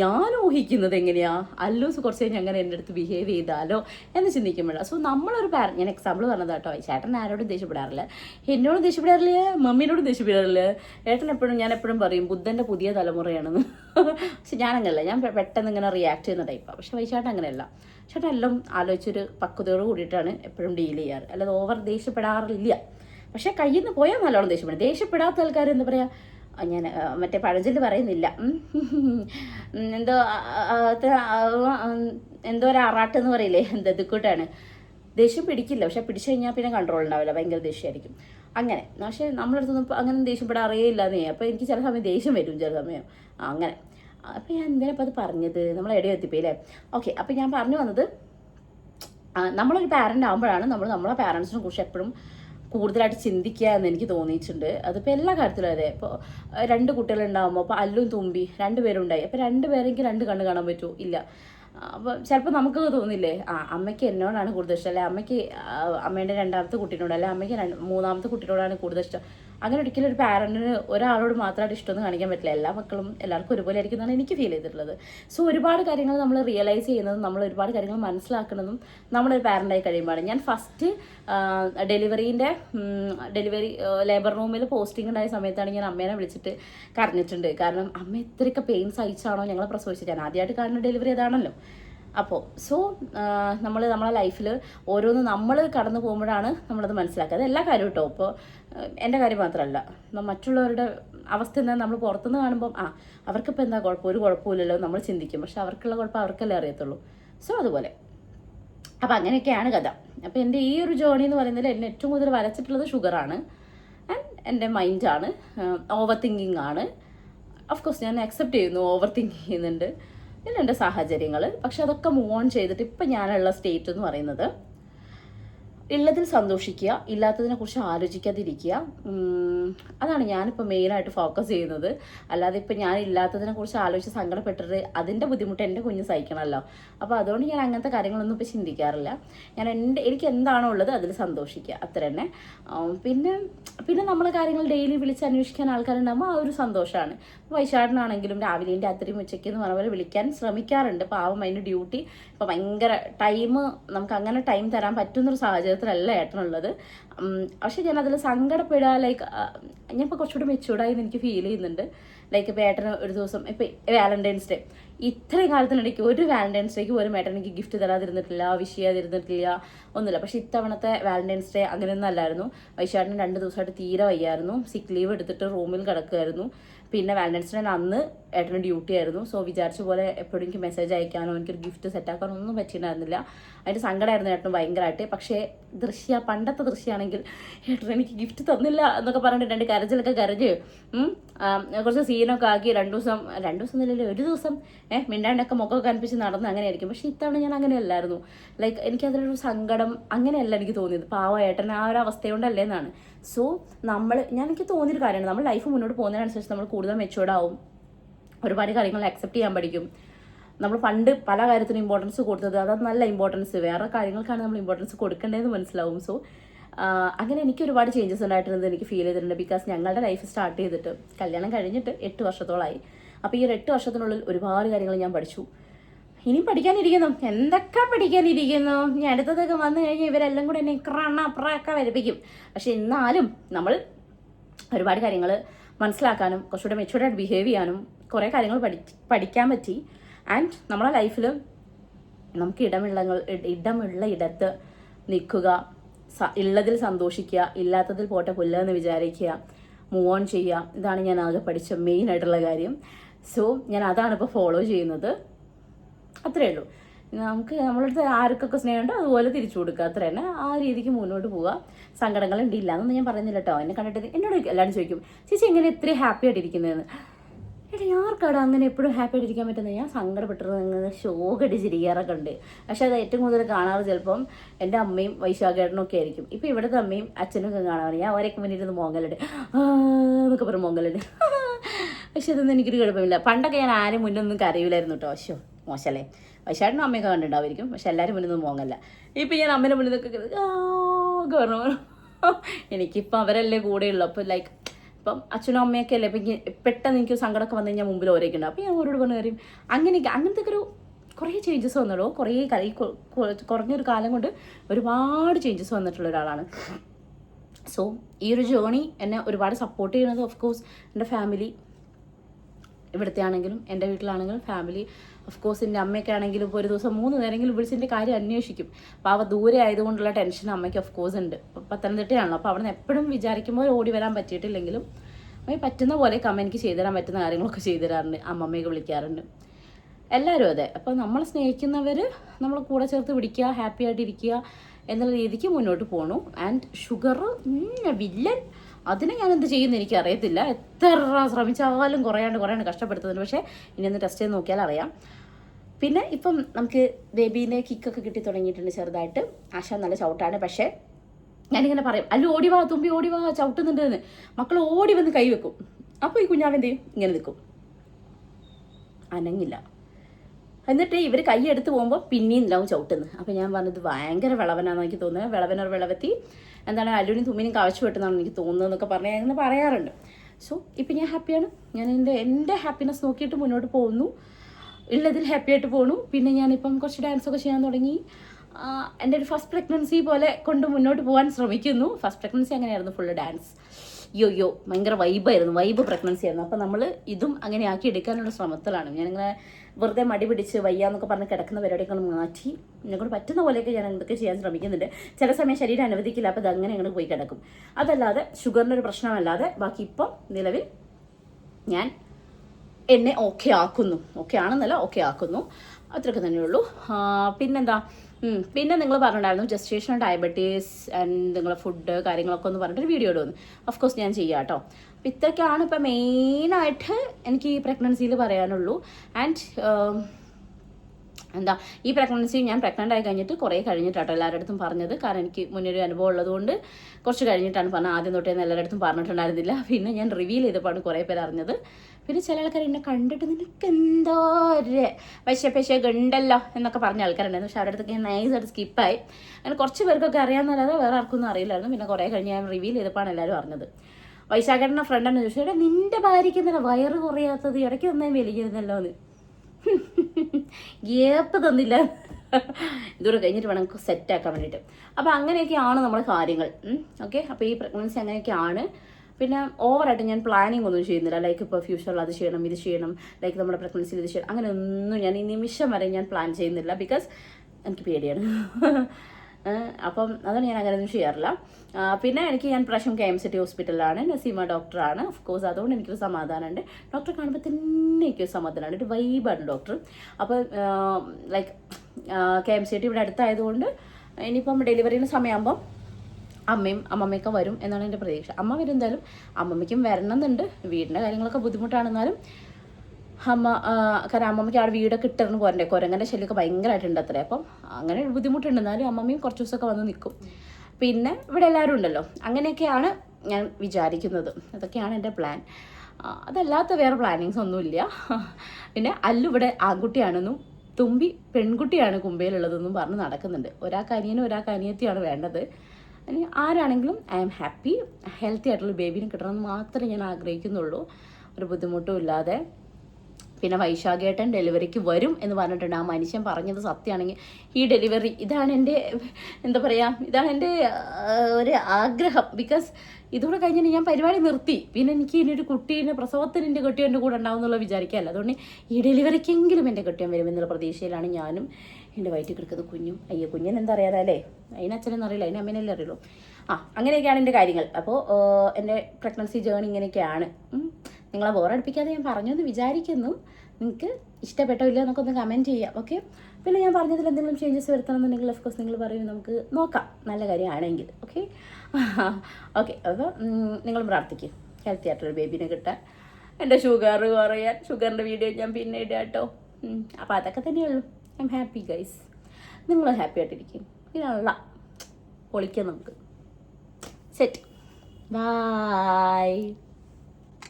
ഞാൻ ഊഹിക്കുന്നത് എങ്ങനെയാ? അല്ലൂസ് കുറച്ച് കഴിഞ്ഞ് അങ്ങനെ എന്റെ അടുത്ത് ബിഹേവ് ചെയ്താലോ എന്ന് ചിന്തിക്കുമ്പോഴാണ് സോ നമ്മളൊരു പാര ഞാൻ എക്സാമ്പിൾ പറഞ്ഞത് കേട്ടോ. ചേട്ടൻ ആരോടും ദേഷ്യപ്പെടാറില്ല. എന്നോടും ദേഷ്യപ്പെടാറില്ല. മമ്മീനോടും ദേഷ്യപ്പെടാറില്ല. ഏട്ടൻ എപ്പോഴും ഞാൻ എപ്പോഴും പറയും ബുദ്ധന്റെ പുതിയ തലമുറയാണെന്ന്. പക്ഷെ ഞാനങ്ങനല്ല. ഞാൻ പെട്ടെന്ന് ഇങ്ങനെ റിയാക്ട് ചെയ്യുന്ന ടൈപ്പാണ് പക്ഷെ വൈശാട്ടൻ അങ്ങനെയല്ല. ചേട്ടൻ എല്ലാം ആലോചിച്ചൊരു പക്വതയോട് കൂടിയിട്ടാണ് എപ്പോഴും ഡീൽ ചെയ്യാറ്. അല്ലാതെ ഓവർ ദേഷ്യപ്പെടാറില്ല. പക്ഷെ കയ്യിൽ നിന്ന് പോയാൽ നല്ലോണം ദേഷ്യപ്പെടും ദേഷ്യപ്പെടാത്ത ആൾക്കാർ എന്താ പറയാ ഞാൻ മറ്റേ പഴഞ്ചൊല്ല് പറയുന്നില്ല. എന്തോ എന്തോ ഒരു ആറാട്ട് എന്ന് പറയില്ലേ എന്താ ഇതുക്കൂട്ടാണ് ദേഷ്യം പിടിക്കില്ല. പക്ഷെ പിടിച്ചു കഴിഞ്ഞാൽ പിന്നെ കൺട്രോൾ ഉണ്ടാവില്ല. ഭയങ്കര ദേഷ്യമായിരിക്കും. അങ്ങനെ. പക്ഷേ നമ്മളടുത്തൊന്നും അങ്ങനെ അറിയില്ല നീ അപ്പോൾ എനിക്ക് ചില സമയം ദേഷ്യം വരും ചില സമയം. അങ്ങനെ. അപ്പോൾ ഞാൻ എന്തിനാ ഇപ്പം അത് പറഞ്ഞത്? നമ്മൾ ഇടയിൽ എത്തിപ്പോയി അല്ലേ? ഓക്കെ. അപ്പോൾ ഞാൻ പറഞ്ഞു വന്നത് നമ്മളൊരു പാരന്റ് ആകുമ്പോഴാണ് നമ്മൾ നമ്മളെ പാരൻസിനെ കുറിച്ച് എപ്പോഴും കൂടുതലായിട്ട് ചിന്തിക്കുക എന്ന് എനിക്ക് തോന്നിയിട്ടുണ്ട്. അതിപ്പോൾ എല്ലാ കാര്യത്തിലും അതെ. ഇപ്പോൾ രണ്ട് കുട്ടികളുണ്ടാകുമ്പോൾ അപ്പോൾ അല്ലും തുമ്പി രണ്ട് പേരുണ്ടായി. അപ്പോൾ രണ്ട് പേരെങ്കിൽ രണ്ട് കണ്ണ് കാണാൻ പറ്റുമോ ഇല്ല. അപ്പോൾ ചിലപ്പോൾ നമുക്ക് തോന്നില്ലേ? ആ അമ്മയ്ക്ക് എന്നോടാണ് കൂടുതൽ ഇഷ്ടം. അല്ലെ? അമ്മയ്ക്ക് അമ്മേന്റെ രണ്ടാമത്തെ കുട്ടീനോട് അല്ലെ? അമ്മയ്ക്ക് മൂന്നാമത്തെ കുട്ടീനോടാണ് കൂടുതൽ ഇഷ്ടം. അങ്ങനെ ഒരിക്കലും ഒരു പാരന്റിന് ഒരാളോട് മാത്രമായിട്ട് ഇഷ്ടമൊന്നും കാണിക്കാൻ പറ്റില്ല. എല്ലാ മക്കളും എല്ലാവർക്കും ഒരുപോലെ ആയിരിക്കും എന്നാണ് എനിക്ക് ഫീൽ ചെയ്തിട്ടുള്ളത്. സോ ഒരുപാട് കാര്യങ്ങൾ നമ്മൾ റിയലൈസ് ചെയ്യുന്നതും നമ്മൾ ഒരുപാട് കാര്യങ്ങൾ മനസ്സിലാക്കുന്നതും നമ്മളൊരു പാരന്റായി കഴിയുമ്പോഴാണ്. ഞാൻ ഫസ്റ്റ് ഡെലിവറീന്റെ ഡെലിവറി ലേബർ റൂമിൽ പോസ്റ്റിംഗ് ഉണ്ടായ സമയത്താണ് ഞാൻ അമ്മേനെ വിളിച്ചിട്ട് കരഞ്ഞിട്ടുണ്ട്. കാരണം അമ്മ ഇത്രയൊക്കെ പെയിൻ സഹിച്ചാണോ ഞങ്ങളെ പ്രസവിച്ചത്? ആദ്യമായിട്ട് കാണുന്ന ഡെലിവറി അതാണല്ലോ അപ്പോൾ സോ നമ്മൾ നമ്മളെ ലൈഫിൽ ഓരോന്ന് നമ്മൾ കടന്നു പോകുമ്പോഴാണ് നമ്മളത് മനസ്സിലാക്കുക അത് എല്ലാ കാര്യവും കേട്ടോ ഇപ്പോൾ എന്റെ കാര്യം മാത്രമല്ല മറ്റുള്ളവരുടെ അവസ്ഥ എന്താ നമ്മൾ പുറത്തുനിന്ന് കാണുമ്പം ആ അവർക്കിപ്പോൾ എന്താ കുഴപ്പം? ഒരു കുഴപ്പമില്ലല്ലോ നമ്മൾ ചിന്തിക്കും. പക്ഷെ അവർക്കുള്ള കുഴപ്പം അവർക്കല്ലേ അറിയത്തുള്ളൂ. സോ അതുപോലെ. അപ്പോൾ അങ്ങനെയൊക്കെയാണ് കഥ. അപ്പോൾ എന്റെ ഈ ഒരു ജേണി എന്ന് പറയുന്നതിൽ എന്നെ ഏറ്റവും കൂടുതൽ വരച്ചിട്ടുള്ളത് ഷുഗറാണ് ആൻഡ് എന്റെ മൈൻഡാണ് ഓവർ തിങ്കിങ് ആണ്. ഓഫ് കോഴ്സ് ഞാൻ അക്സെപ്റ്റ് ചെയ്യുന്നു ഓവർ തിങ്കിങ് ചെയ്യുന്നുണ്ട്. എന്റെ സാഹചര്യങ്ങൾ പക്ഷെ അതൊക്കെ മൂവ് ഓൺ ചെയ്തിട്ട് ഇപ്പം ഞാനുള്ള സ്റ്റേറ്റ് എന്ന് പറയുന്നത് ഉള്ളതിൽ സന്തോഷിക്കുക ഇല്ലാത്തതിനെ കുറിച്ച് ആലോചിക്കാതിരിക്കുക. അതാണ് ഞാനിപ്പോൾ മെയിനായിട്ട് ഫോക്കസ് ചെയ്യുന്നത്. അല്ലാതെ ഇപ്പം ഞാൻ ഇല്ലാത്തതിനെ കുറിച്ച് ആലോചിച്ച് സങ്കടപ്പെട്ടിട്ട് അതിന്റെ ബുദ്ധിമുട്ട് എന്റെ കുഞ്ഞ് സഹിക്കണമല്ലോ. അപ്പോൾ അതുകൊണ്ട് ഞാൻ അങ്ങനത്തെ കാര്യങ്ങളൊന്നും ഇപ്പോൾ ചിന്തിക്കാറില്ല. ഞാൻ എന്റെ എനിക്ക് എന്താണോ ഉള്ളത് അതിൽ സന്തോഷിക്കുക. അത്ര തന്നെ. പിന്നെ പിന്നെ നമ്മൾ കാര്യങ്ങൾ ഡെയിലി വിളിച്ച് അന്വേഷിക്കാൻ ആൾക്കാരുണ്ടാകുമ്പോൾ ആ ഒരു സന്തോഷമാണ് വൈശാഖനാണെങ്കിലും രാവിലെയും രാത്രിയും ഉച്ചയ്ക്ക് എന്ന് പറഞ്ഞ പോലെ വിളിക്കാൻ ശ്രമിക്കാറുണ്ട്. പാവം അതിന്റെ ഡ്യൂട്ടി ഇപ്പോൾ ഭയങ്കര ടൈം നമുക്ക് അങ്ങനെ ടൈം തരാൻ പറ്റുന്നൊരു സാഹചര്യത്തിലല്ല ഏട്ടനുള്ളത്. പക്ഷെ ഞാൻ അതിൽ സങ്കടപ്പെടുക ലൈക്ക് ഞാൻ ഇപ്പോൾ കുറച്ചുകൂടി മെച്ചൂർഡായി എനിക്ക് ഫീൽ ചെയ്യുന്നുണ്ട്. ലൈക്ക് ഇപ്പോൾ ഏട്ടന് ഒരു ദിവസം ഇപ്പോൾ വാലന്റൈൻസ് ഡേ ഇത്രയും കാലത്തിനിടയ്ക്ക് ഒരു വാലന്റൈൻസ് ഡേക്ക് പോലും ഏട്ടൻ എനിക്ക് ഗിഫ്റ്റ് തരാതിരുന്നിട്ടില്ല വിഷ് ചെയ്യാതിരുന്നിട്ടില്ല ഒന്നുമില്ല. പക്ഷെ ഇത്തവണത്തെ വാലന്റൈൻസ് ഡേ അങ്ങനെയൊന്നും അല്ലായിരുന്നു. വൈശാട്ടിന് രണ്ട് ദിവസമായിട്ട് തീരെ വയ്യായിരുന്നു. സിക്ക് ലീവ് എടുത്തിട്ട് റൂമിൽ കിടക്കുമായിരുന്നു പിന്നെ വാലന്റൈൻസ് ഡേ അന്ന് ഏട്ടന് ഡ്യൂട്ടി ആയിരുന്നു. സോ വിചാരിച്ച പോലെ എപ്പോഴും എനിക്ക് മെസ്സേജ് അയക്കാനോ എനിക്കൊരു ഗിഫ്റ്റ് സെറ്റാക്കാനോ ഒന്നും പറ്റിയിട്ടുണ്ടായിരുന്നില്ല. അതിന്റെ സങ്കടമായിരുന്നു ഏട്ടന് ഭയങ്കരമായിട്ട് പക്ഷേ ദൃശ്യ പണ്ടത്തെ ദൃശ്യമാണെങ്കിൽ ഏട്ടൻ എനിക്ക് ഗിഫ്റ്റ് തന്നില്ല എന്നൊക്കെ പറഞ്ഞിട്ട് രണ്ട് കരച്ചിലൊക്കെ കരഞ്ഞ് കുറച്ച് സീനൊക്കെ ആക്കി രണ്ട് ദിവസം രണ്ട് ദിവസം ഇല്ലല്ലോ ഒരു ദിവസം ഏഹ് മിണ്ടാണ്ടൊക്കെ മുഖമൊക്കെ കനിപ്പിച്ച് നടന്ന് അങ്ങനെ ആയിരിക്കും പക്ഷേ ഇത്തവണ ഞാൻ അങ്ങനെയല്ലായിരുന്നു. ലൈക്ക് എനിക്ക് അതിലൊരു സങ്കടം അങ്ങനെയല്ല എനിക്ക് തോന്നിയത്. പാവ ഏട്ടൻ ആ ഒരു അവസ്ഥയുണ്ടല്ലേ എന്നാണ്. സോ നമ്മൾ ഞാൻ എനിക്ക് തോന്നിയൊരു കാര്യമാണ് നമ്മൾ ലൈഫ് മുന്നോട്ട് പോകുന്നതിനനുസരിച്ച് നമ്മൾ കൂടുതൽ മെച്ചുവേർഡ് ആവും. ഒരുപാട് കാര്യങ്ങൾ അക്സെപ്റ്റ് ചെയ്യാൻ പഠിക്കും. നമ്മൾ പണ്ട് പല കാര്യത്തിനും ഇമ്പോർട്ടൻസ് കൊടുത്തത് അത് നല്ല ഇമ്പോർട്ടൻസ് വേറെ കാര്യങ്ങൾക്കാണ് നമ്മൾ ഇമ്പോർട്ടൻസ് കൊടുക്കേണ്ടതെന്ന് മനസ്സിലാവും. സോ അങ്ങനെ എനിക്ക് ഒരുപാട് ചേഞ്ചസ് ഉണ്ടായിട്ടുണ്ട് എനിക്ക് ഫീൽ ചെയ്തിട്ടുണ്ട്. ബിക്കോസ് ഞങ്ങളുടെ ലൈഫ് സ്റ്റാർട്ട് ചെയ്തിട്ട് കല്യാണം കഴിഞ്ഞിട്ട് എട്ട് വർഷത്തോളമായി അപ്പോൾ ഈ ഒരു എട്ട് വർഷത്തിനുള്ളിൽ ഒരുപാട് കാര്യങ്ങൾ ഞാൻ പഠിച്ചു. ഇനിയും പഠിക്കാനിരിക്കുന്നു. എന്തൊക്കെ പഠിക്കാനിരിക്കുന്നു? ഞാൻ അടുത്തതൊക്കെ വന്നു കഴിഞ്ഞാൽ ഇവരെല്ലാം കൂടെ എന്നെ ഇക്രണ അപ്പുറമൊക്കെ വരപ്പിക്കും. പക്ഷെ എന്നാലും നമ്മൾ ഒരുപാട് കാര്യങ്ങൾ മനസ്സിലാക്കാനും കുറച്ചുകൂടെ മെച്ചൂർഡായിട്ട് ബിഹേവ് ചെയ്യാനും കുറേ കാര്യങ്ങൾ പഠി പഠിക്കാൻ പറ്റി. ആൻഡ് നമ്മളെ ലൈഫിൽ നമുക്ക് ഇടമുള്ളങ്ങൾ ഇടമുള്ള ഇടത്ത് നിൽക്കുക ഉള്ളതിൽ സന്തോഷിക്കുക ഇല്ലാത്തതിൽ പോട്ടെ പുല്ലെന്ന് വിചാരിക്കുക മൂവ് ഓൺ ചെയ്യുക ഇതാണ് ഞാൻ ആകെ പഠിച്ച മെയിൻ ആയിട്ടുള്ള കാര്യം. സോ ഞാൻ അതാണ് ഇപ്പോൾ ഫോളോ ചെയ്യുന്നത്. അത്രേ ഉള്ളൂ. നമുക്ക് നമ്മളടുത്ത് ആർക്കൊക്കെ സ്നേഹമുണ്ടോ അതുപോലെ തിരിച്ചു കൊടുക്കുക. അത്ര തന്നെ. ആ രീതിക്ക് മുന്നോട്ട് പോവുക. സങ്കടങ്ങൾ ഉണ്ടില്ല എന്നൊന്നും ഞാൻ പറയുന്നില്ല കേട്ടോ എന്നെ കണ്ടിട്ട് എന്നോട് എല്ലാവരും ചോദിക്കും ചേച്ചി എങ്ങനെ ഇത്രയും ഹാപ്പി ആയിട്ടിരിക്കുന്നതെന്ന് എടാ ആർക്കാടാ അങ്ങനെ എപ്പോഴും ഹാപ്പി ആയിട്ടിരിക്കാൻ പറ്റുന്നത്? ഞാൻ സങ്കടപ്പെട്ടത് അങ്ങനെ ഷോക്കടിച്ചിരിക്കാറൊക്കെ ഉണ്ട് പക്ഷെ അത് ഏറ്റവും കൂടുതൽ കാണാറ് ചിലപ്പം എന്റെ അമ്മയും വൈശാഖേട്ടനും ഒക്കെ ആയിരിക്കും. ഇപ്പം ഇവിടുത്തെ അമ്മയും അച്ഛനും ഒക്കെ കാണാറ് ഞാൻ മുന്നിൽ ഇരുന്ന് മോങ്ങലുണ്ട് എന്നൊക്കെ പറഞ്ഞു മോങ്ങലുണ്ട് പക്ഷെ അതൊന്നും എനിക്കൊരു കുഴപ്പമില്ല. പണ്ടൊക്കെ ഞാൻ ആരും മുന്നൊന്നും കരയില്ലായിരുന്നു കേട്ടോ. അശ്യോ മോശമല്ലേ? വൈശാഖനും അമ്മയൊക്കെ കണ്ടിട്ടുണ്ടാവുമായിരിക്കും. പക്ഷെ എല്ലാവരും മുന്നൊന്നും നിന്ന് മോങ്ങല്ല ഇപ്പം ഞാൻ അമ്മേന്റെ മുന്നിൽ നിന്നൊക്കെ പറഞ്ഞു എനിക്കിപ്പോൾ അവരല്ലേ കൂടെയുള്ളൂ. അപ്പോൾ ലൈക്ക് ഇപ്പം അച്ഛനും അമ്മയൊക്കെ അല്ലേ? ഇപ്പം പെട്ടെന്ന് എനിക്ക് സങ്കടമൊക്കെ വന്നു കഴിഞ്ഞാൽ മുമ്പിൽ ഓരോക്കെ ഉണ്ട് അപ്പോൾ ഞാൻ ഓരോട് പറഞ്ഞു കാര്യം അങ്ങനെയൊക്കെ അങ്ങനത്തെ ഒരു കുറേ ചേഞ്ചസ് വന്നുള്ളൂ കുറേ കൈ കുറഞ്ഞൊരു കാലം കൊണ്ട് ഒരുപാട് ചേഞ്ചസ് വന്നിട്ടുള്ള ഒരാളാണ്. സോ ഈ ഒരു ജേണി എന്നെ ഒരുപാട് സപ്പോർട്ട് ചെയ്യുന്നത് ഓഫ് കോഴ്സ് എന്റെ ഫാമിലി ഇവിടുത്തെ ആണെങ്കിലും എന്റെ വീട്ടിലാണെങ്കിലും ഫാമിലി കോഴ്സ് എന്റെ അമ്മയൊക്കെ ആണെങ്കിലും ഇപ്പോൾ ഒരു ദിവസം മൂന്ന് നേരമെങ്കിലും വിളിച്ചതിന്റെ കാര്യം അന്വേഷിക്കും. അവ ദൂരെ ആയതുകൊണ്ടുള്ള ടെൻഷൻ അമ്മയ്ക്ക് ഓഫ് കോഴ്സ് ഉണ്ട്. പത്തനംതിട്ടയാണല്ലോ. അപ്പോൾ അവിടെ നിന്ന് എപ്പോഴും വിചാരിക്കുമ്പോൾ ഓടി വരാൻ പറ്റിയിട്ടില്ലെങ്കിലും അമ്മയ്ക്ക് പറ്റുന്ന പോലെ അമ്മ എനിക്ക് ചെയ്തു തരാൻ പറ്റുന്ന കാര്യങ്ങളൊക്കെ ചെയ്തു തരാറുണ്ട് അമ്മമ്മയൊക്കെ വിളിക്കാറുണ്ട്. എല്ലാവരും അതെ. അപ്പോൾ നമ്മൾ സ്നേഹിക്കുന്നവർ നമ്മൾ കൂടെ ചേർത്ത് പിടിക്കുക ഹാപ്പി ആയിട്ടിരിക്കുക എന്നുള്ള രീതിക്ക് മുന്നോട്ട് പോകണു ആൻഡ് ഷുഗർ വില്ലൻ അതിനെ ഞാൻ എന്ത് ചെയ്യുന്ന എനിക്ക് അറിയത്തില്ല. എത്ര ശ്രമിച്ചാലും കുറയാണ്ട് കുറയാണ്ട് കഷ്ടപ്പെടുത്തുന്നുണ്ട്. പക്ഷേ ഇനി ഒന്ന് ടെസ്റ്റ് ചെയ്ത് നോക്കിയാൽ അറിയാം പിന്നെ ഇപ്പം നമുക്ക് ബേബീനെ കിക്കൊക്കെ കിട്ടി തുടങ്ങിയിട്ടുണ്ട് ചെറുതായിട്ട്. ആശ നല്ല ചവിട്ടാണ്. പക്ഷേ ഞാനിങ്ങനെ പറയും അല്ല ഓടി വാ തുമ്പി ഓടി വാ ചവിട്ടുന്നുണ്ട് മക്കൾ ഓടി വന്ന് കൈ വെക്കും. അപ്പോൾ ഈ കുഞ്ഞാവെന്ത് ചെയ്യും? ഇങ്ങനെ നിൽക്കും അനങ്ങില്ല. എന്നിട്ട് ഇവർ കൈ എടുത്ത് പോകുമ്പോൾ പിന്നെയും ഉണ്ടാവും ചവിട്ടുന്നു. അപ്പോൾ ഞാൻ പറഞ്ഞത് ഭയങ്കര വിളവനാണെന്ന് എനിക്ക് തോന്നുന്നത് വിളവനർ വിളവത്തി. എന്താണ് അല്ലുവിനും തുമ്മിനും കവച്ചു വെട്ടുന്നതാണ് എനിക്ക് തോന്നുന്നത് എന്നൊക്കെ പറഞ്ഞ് ഞാൻ ഇങ്ങനെ പറയാറുണ്ട്. സോ ഇപ്പം ഞാൻ ഹാപ്പിയാണ് ഞാൻ എന്റെ എന്റെ ഹാപ്പിനെസ് നോക്കിയിട്ട് മുന്നോട്ട് പോകുന്നു. ഉള്ളതിൽ ഹാപ്പി ആയിട്ട് പോണു. പിന്നെ ഞാനിപ്പം കുറച്ച് ഡാൻസ് ഒക്കെ ചെയ്യാൻ തുടങ്ങി. എന്റെ ഒരു ഫസ്റ്റ് പ്രഗ്നൻസി പോലെ കൊണ്ട് മുന്നോട്ട് പോകാൻ ശ്രമിക്കുന്നു. ഫസ്റ്റ് പ്രഗ്നൻസി അങ്ങനെയായിരുന്നു ഫുള്ള് ഡാൻസ് യോ യോ ഭയങ്കര വൈബായിരുന്നു വൈബ് പ്രഗ്നൻസി ആയിരുന്നു. അപ്പം നമ്മൾ ഇതും അങ്ങനെ ആക്കി എടുക്കാനുള്ള ശ്രമത്തിലാണ്. ഞാനിങ്ങനെ വെറുതെ മടി പിടിച്ച് വയ്യാന്നൊക്കെ പറഞ്ഞ് കിടക്കുന്ന പരിപാടികൾ മാറ്റി. എന്നെക്കൊണ്ട് പറ്റുന്ന പോലെയൊക്കെ ഞാൻ എന്തൊക്കെ ചെയ്യാൻ ശ്രമിക്കുന്നുണ്ട്. ചില സമയം ശരീരം അനുവദിക്കില്ല. അപ്പോൾ അത് അങ്ങനെ പോയി കിടക്കും. അതല്ലാതെ ഷുഗറിന്റെ ഒരു പ്രശ്നമല്ലാതെ ബാക്കി ഇപ്പം നിലവിൽ ഞാൻ എന്നെ ഓക്കെ ആക്കുന്നു. ഓക്കെ ആണെന്നല്ല ഓക്കെ ആക്കുന്നു. അത്രയൊക്കെ തന്നെ ഉള്ളൂ. പിന്നെന്താ? പിന്നെ നിങ്ങൾ പറഞ്ഞിട്ടുണ്ടായിരുന്നു ജസ്റ്റേഷൻ ഡയബറ്റീസ് ആൻഡ് നിങ്ങളെ ഫുഡ് കാര്യങ്ങളൊക്കെ ഒന്ന് പറഞ്ഞിട്ട് വീഡിയോ ഇടുന്നു ഓഫ് കോഴ്സ് ഞാൻ ചെയ്യാം കേട്ടോ അപ്പം ഇത്രയ്ക്കാണ് ഇപ്പം മെയിനായിട്ട് എനിക്ക് ഈ പ്രഗ്നൻസിയിൽ പറയാനുള്ളൂ. ആൻഡ് എന്താ? ഈ പ്രഗ്നൻസി ഞാൻ പ്രഗ്നന്റ് ആയി കഴിഞ്ഞിട്ട് കുറേ കഴിഞ്ഞിട്ടാട്ടോ എല്ലാവരുടെ അടുത്തും പറഞ്ഞത്. കാരണം എനിക്ക് മുന്നേ ഒരു അനുഭവം ഉള്ളതുകൊണ്ട് കുറച്ച് കഴിഞ്ഞിട്ടാണ് പറഞ്ഞത്. ആദ്യം തൊട്ടേ എല്ലാവരുടെ അടുത്തും പറഞ്ഞിട്ടുണ്ടായിരുന്നില്ല. പിന്നെ ഞാൻ റിവീൽ ചെയ്തപ്പോഴാണ് കുറേ പേര് അറിഞ്ഞത്. പിന്നെ ചില ആൾക്കാർ എന്നെ കണ്ടിട്ട് നിനക്ക് എന്തോ ഒരു പക്ഷേ ഉണ്ടല്ലോ എന്നൊക്കെ പറഞ്ഞ ആൾക്കാരുണ്ടായിരുന്നു. പക്ഷെ അവരുടെ അടുത്തൊക്കെ നൈസായിട്ട് സ്കിപ്പായി അങ്ങനെ കുറച്ച് പേർക്കൊക്കെ അറിയാമെന്നല്ലാതെ വേറെ ആർക്കൊന്നും അറിയില്ലായിരുന്നു. പിന്നെ കുറേ കഴിഞ്ഞ് ഞാൻ റിവീൽ ചെയ്തപ്പോഴാണ് എല്ലാവരും അറിഞ്ഞത്. വൈശാഖേട്ടന്റെ ഫ്രണ്ടാണ് ചോദിച്ചു എടാ നിന്റെ ഭാര്യയ്ക്ക് എന്തിനാ വയറ് കുറയാത്തത്? ഇടയ്ക്ക് ഒന്നേ വലിയിരുന്നല്ലോ എന്ന് ഗ്യാപ്പ് തന്നില്ല. ഇതുകൂടെ കഴിഞ്ഞിട്ട് വേണം സെറ്റ് ആക്കാൻ വേണ്ടിയിട്ട്. അപ്പോൾ അങ്ങനെയൊക്കെയാണ് നമ്മുടെ കാര്യങ്ങൾ. ഓക്കെ അപ്പോൾ ഈ പ്രഗ്നൻസി അങ്ങനെയൊക്കെയാണ്. പിന്നെ ഓവറായിട്ട് ഞാൻ പ്ലാനിങ് ഒന്നും ചെയ്യുന്നില്ല. ലൈക്ക് ഇപ്പോൾ ഫ്യൂച്ചറിൽ അത് ചെയ്യണം ഇത് ചെയ്യണം. ലൈക്ക് നമ്മുടെ പ്രഗ്നൻസിയിൽ ഇത് ചെയ്യണം. അങ്ങനെ ഒന്നും ഞാൻ ഈ നിമിഷം വരെ ഞാൻ പ്ലാൻ ചെയ്യുന്നില്ല ബിക്കോസ് എനിക്ക് പേടിയാണ്. [laughs] അപ്പം അതാണ് ഞാൻ അങ്ങനെയൊന്നും ചെയ്യാറില്ല. പിന്നെ എനിക്ക് ഞാൻ പ്രാവശ്യം കെ എം സിറ്റി ഹോസ്പിറ്റലിലാണ് നസീമ ഡോക്ടറാണ് ഓഫ് കോഴ്സ് അതുകൊണ്ട് എനിക്കൊരു സമാധാനമുണ്ട്. ഡോക്ടറെ കാണുമ്പോൾ തന്നെ എനിക്കൊരു സമാധാനമുണ്ട്. ഒരു വൈബാണ് ഡോക്ടർ അപ്പോൾ like K M C T ഇവിടെ അടുത്തായതുകൊണ്ട് ഇനിയിപ്പം ഡെലിവറിയുടെ സമയമാകുമ്പം അമ്മയും അമ്മമ്മയൊക്കെ വരും എന്നാണ് എന്റെ പ്രതീക്ഷ. അമ്മ വരും എന്തായാലും അമ്മമ്മയ്ക്കും വരണമെന്നുണ്ട്. വീടിന്റെ കാര്യങ്ങളൊക്കെ ബുദ്ധിമുട്ടാണെന്നാലും അമ്മ കാരണം അമ്മമ്മയ്ക്ക് അവിടെ വീടൊക്കെ ഇട്ടിരുന്ന് പോരണ്ടേ? കുരങ്ങന്റെ ശല്യമൊക്കെ ഭയങ്കരമായിട്ടുണ്ട് അത്രേ. അപ്പം അങ്ങനെ ബുദ്ധിമുട്ടുണ്ട്. എന്നാലും അമ്മമ്മയും കുറച്ച് ദിവസമൊക്കെ വന്ന് നിൽക്കും. പിന്നെ ഇവിടെ എല്ലാവരും ഉണ്ടല്ലോ. അങ്ങനെയൊക്കെയാണ് ഞാൻ വിചാരിക്കുന്നത്. അതൊക്കെയാണ് എന്റെ പ്ലാൻ. അതല്ലാത്ത വേറെ പ്ലാനിങ്സ് ഒന്നുമില്ല. പിന്നെ അല്ലു ഇവിടെ ആൺകുട്ടിയാണെന്നും തുമ്പി പെൺകുട്ടിയാണ് കുമ്പയിലുള്ളതെന്നും പറഞ്ഞ് നടക്കുന്നുണ്ട്. ഒരാൾക്ക് അനിയനും ഒരാൾക്ക് അനിയത്തിയാണ് വേണ്ടത്. ഇനി ആരാണെങ്കിലും ഐ ആം ഹാപ്പി ഹെൽത്തി ആയിട്ടുള്ള ബേബിനെ കിട്ടണമെന്ന് മാത്രമേ ഞാൻ ആഗ്രഹിക്കുന്നുള്ളൂ. ഒരു ബുദ്ധിമുട്ടും ഇല്ലാതെ. പിന്നെ വൈശാഖേട്ടൻ ഡെലിവറിക്ക് വരും എന്ന് പറഞ്ഞിട്ടുണ്ട്. ആ മനുഷ്യൻ പറഞ്ഞത് സത്യമാണെങ്കിൽ ഈ ഡെലിവറി ഇതാണ് എന്റെ എന്താ പറയുക ഇതാണ് എന്റെ ഒരു ആഗ്രഹം. ബിക്കോസ് ഇതുകൂടെ കഴിഞ്ഞിട്ട് ഞാൻ പരിപാടി നിർത്തി. പിന്നെ എനിക്ക് ഇനി ഒരു കുട്ടീനെ പ്രസവത്തിന് എന്റെ കെട്ടിയോ എന്റെ കൂടെ ഉണ്ടാവും എന്നുള്ള വിചാരിക്കാമല്ലോ അതുകൊണ്ട് ഈ ഡെലിവറിക്കെങ്കിലും എന്റെ വരും വരുമെന്നുള്ള പ്രതീക്ഷയിലാണ് ഞാനും എന്റെ വയറ്റിൽ കിടക്കുന്ന കുഞ്ഞും അയ്യോ കുഞ്ഞിന് എന്താ അറിയാതെ അല്ലേ? അച്ഛനെന്ന് അറിയില്ല അതിന് അമ്മേനല്ലേ അറിയുള്ളൂ. ആ അങ്ങനെയൊക്കെയാണ് എന്റെ കാര്യങ്ങൾ. അപ്പോൾ എന്റെ പ്രഗ്നൻസി ജേണി ഇങ്ങനെയൊക്കെയാണ്. നിങ്ങളെ ബോറടിപ്പിക്കാതെ ഞാൻ പറഞ്ഞു എന്ന് വിചാരിക്കുന്നു. നിങ്ങൾക്ക് ഇഷ്ടപ്പെട്ടോ ഇല്ല എന്നൊക്കെ ഒന്ന് കമന്റ് ചെയ്യാം ഓക്കെ പിന്നെ ഞാൻ പറഞ്ഞതിൽ എന്തെങ്കിലും ചേഞ്ചസ് വരുത്തണമെന്നുണ്ടെങ്കിൽ ഓഫ് കോഴ്സ് നിങ്ങൾ പറയും നമുക്ക് നോക്കാം നല്ല കാര്യമാണെങ്കിൽ ഓക്കെ ഓക്കെ [laughs] അപ്പോൾ നിങ്ങളും പ്രാർത്ഥിക്കും. ഹെൽത്തി ആയിട്ടൊരു ബേബിനെ കിട്ടാൻ. എന്റെ ഷുഗർ കുറയാൻ. ഷുഗറിന്റെ വീഡിയോ ഞാൻ പിന്നെ ഇടാം കേട്ടോ. അപ്പോൾ അതൊക്കെ തന്നെയുള്ളൂ. ഐ എം ഹാപ്പി ഗൈസ് നിങ്ങൾ ഹാപ്പി ആയിട്ടിരിക്കും. ഇതിനുള്ള പൊളിക്കാം നമുക്ക്. Set by